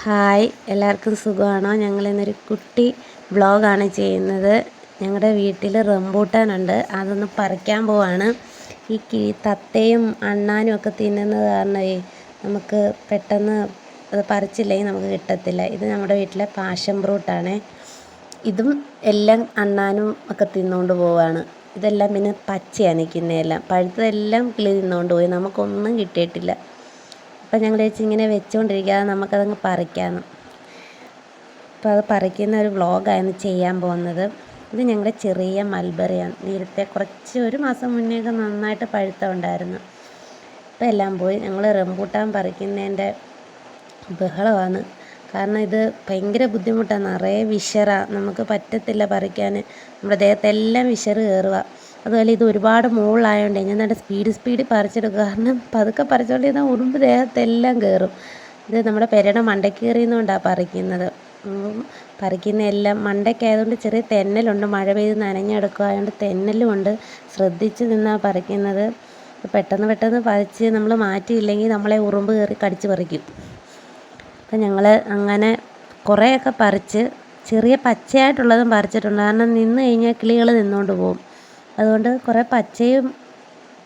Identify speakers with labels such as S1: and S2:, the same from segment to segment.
S1: Hi എല്ലാവർക്കും സുഖമാണോ? ഞങ്ങൾ ഇന്നൊരു കുട്ടി വ്ളോഗാണ് ചെയ്യുന്നത്. ഞങ്ങളുടെ വീട്ടിൽ റംബൂട്ടാനുണ്ട്. അതൊന്ന് പറിക്കാൻ പോവാണ്. ഈ കി തത്തയും അണ്ണാനും ഒക്കെ തിന്നുന്നത് കാരണമേ നമുക്ക് പെട്ടെന്ന് അത് പറിച്ചില്ലെങ്കിൽ നമുക്ക് കിട്ടത്തില്ല. ഇത് നമ്മുടെ വീട്ടിലെ പാഷൻ ഫ്രൂട്ടാണ്. ഇതും എല്ലാം അണ്ണാനും ഒക്കെ തിന്നുകൊണ്ട് പോവാണ്. ഇതെല്ലാം പിന്നെ പച്ചയാണ് നിൽക്കുന്നതെല്ലാം പഴുത്തതെല്ലാം കിളി തിന്നുകൊണ്ട് പോയി. നമുക്കൊന്നും കിട്ടിയിട്ടില്ല. അപ്പം ഞങ്ങൾ ഇങ്ങനെ വെച്ചുകൊണ്ടിരിക്കാതെ നമുക്കതങ്ങ് പറിക്കാമെന്ന് അപ്പോൾ അത് പറിക്കുന്ന ഒരു വ്ളോഗായിരുന്നു ചെയ്യാൻ പോകുന്നത്. ഇത് ഞങ്ങളുടെ ചെറിയ മൽബറിയാണ് നേരത്തെ കുറച്ച് ഒരു മാസം മുന്നേയൊക്കെ നന്നായിട്ട് പഴുത്തമുണ്ടായിരുന്നു ഇപ്പം എല്ലാം പോയി. ഞങ്ങൾ റംബൂട്ടാൻ പറിക്കുന്നതിന്റെ ബഹളമാണ്. കാരണം ഇത് ഭയങ്കര ബുദ്ധിമുട്ടാണ്. നിറയെ വിഷറ. നമുക്ക് പറ്റത്തില്ല പറിക്കാൻ. നമ്മുടെ ദേഹത്തെല്ലാം വിഷറ് കയറുക അതുപോലെ ഇത് ഒരുപാട് മുകളിലായതുകൊണ്ട് ഞാൻ നല്ല സ്പീഡ് സ്പീഡ് പറിച്ചെടുക്കുക കാരണം പതുക്കെ പറിച്ചുകൊണ്ടിരുന്നാൽ ഉറുമ്പ് ദേഹത്തെല്ലാം കയറും ഇത് നമ്മുടെ പെരയുടെ മണ്ടയ്ക്ക് കയറിയെന്നുകൊണ്ടാണ് പറിക്കുന്നത് പറിക്കുന്ന എല്ലാം മണ്ടയ്ക്കായതുകൊണ്ട് ചെറിയ തെന്നലുണ്ട്. മഴ പെയ്ത് നനഞ്ഞെടുക്കുക അതുകൊണ്ട് തെന്നലുമുണ്ട്. ശ്രദ്ധിച്ച് നിന്നാണ് പറിക്കുന്നത്. പെട്ടെന്ന് പെട്ടെന്ന് പറിച്ച് നമ്മൾ മാറ്റിയില്ലെങ്കിൽ നമ്മളെ ഉറുമ്പ് കയറി കടിച്ച് പറിക്കും. അപ്പം ഞങ്ങൾ അങ്ങനെ കുറേയൊക്കെ പറിച്ച് ചെറിയ പച്ചയായിട്ടുള്ളതും പറിച്ചിട്ടുണ്ട്. കാരണം നിന്ന് കഴിഞ്ഞാൽ കിളികൾ നിന്നുകൊണ്ട് പോകും. അതുകൊണ്ട് കുറേ പച്ചയും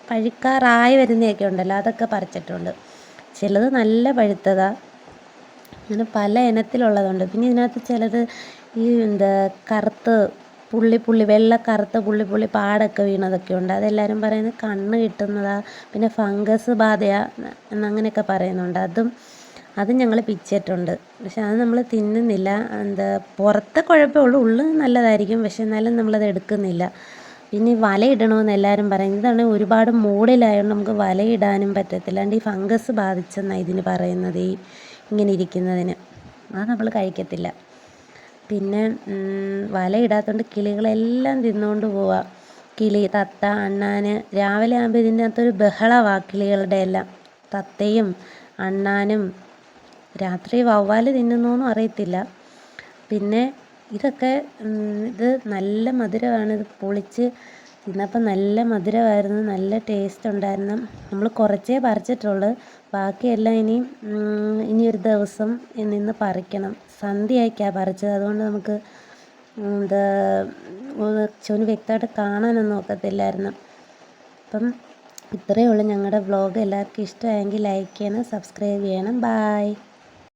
S1: പഴുക്കാറായി വരുന്നതൊക്കെ ഉണ്ടല്ലോ അതൊക്കെ പറിച്ചിട്ടുണ്ട്. ചിലത് നല്ല പഴുത്തതാണ് അങ്ങനെ പല ഇനത്തിലുള്ളതുണ്ട്. പിന്നെ ഇതിനകത്ത് ചിലത് ഈ എന്താ കറുത്ത് പുള്ളി പുള്ളി വെള്ള കറുത്ത പുള്ളി പുള്ളി പാടൊക്കെ വീണതൊക്കെ ഉണ്ട്. അതെല്ലാവരും പറയുന്നത് കണ്ണ് കിട്ടുന്നതാ പിന്നെ ഫംഗസ് ബാധയാണ് എന്നങ്ങനെയൊക്കെ പറയുന്നുണ്ട്. അതും അത് ഞങ്ങൾ പിച്ചിട്ടുണ്ട്. പക്ഷെ അത് നമ്മൾ തിന്നുന്നില്ല. എന്താ പുറത്തെ കുഴപ്പമേ ഉള്ളൂ ഉള്ളിൽ നല്ലതായിരിക്കും. പക്ഷെ എന്നാലും നമ്മളത് എടുക്കുന്നില്ല. പിന്നെ വലയിടണമെന്ന് എല്ലാവരും പറയും ഇതാണ് ഒരുപാട് മുകളിലായതുകൊണ്ട് നമുക്ക് വലയിടാനും പറ്റത്തില്ല. അതുകൊണ്ട് ഈ ഫംഗസ് ബാധിച്ചെന്നാണ് ഇതിന് പറയുന്നത് ഈ ഇങ്ങനെ ഇരിക്കുന്നതിന്. അത് നമ്മൾ കഴിക്കത്തില്ല. പിന്നെ വലയിടാത്തതുകൊണ്ട് കിളികളെല്ലാം തിന്നുകൊണ്ട് പോവുക കിളി തത്ത അണ്ണാന്. രാവിലെ ആകുമ്പോൾ ഇതിന്റെ അകത്തൊരു ബഹളമാണ് കിളികളുടെ എല്ലാം. തത്തയും അണ്ണാനും. രാത്രി വവ്വാൽ തിന്നുന്നോന്നും അറിയത്തില്ല. പിന്നെ ഇതൊക്കെ ഇത് നല്ല മധുരമാണ്. ഇത് പൊളിച്ച് തിന്നപ്പം നല്ല മധുരമായിരുന്നു. നല്ല ടേസ്റ്റ് ഉണ്ടായിരുന്നു. നമ്മൾ കുറച്ചേ പറിച്ചിട്ടുള്ളൂ. ബാക്കിയെല്ലാം ഇനി ഇനി ഒരു ദിവസം നിന്ന് പറിക്കണം. സന്ധ്യയൊക്കെയാണ് പറിച്ചത്. അതുകൊണ്ട് നമുക്ക് എന്താ ചുവന് വ്യക്തമായിട്ട് കാണാനൊന്നും ഒക്കത്തില്ലായിരുന്നു. അപ്പം ഇത്രയേ ഉള്ളൂ ഞങ്ങളുടെ വ്ളോഗ് എല്ലാവർക്കും ഇഷ്ടമായെങ്കിൽ ലൈക്ക് ചെയ്യണം സബ്സ്ക്രൈബ് ചെയ്യണം. ബായ്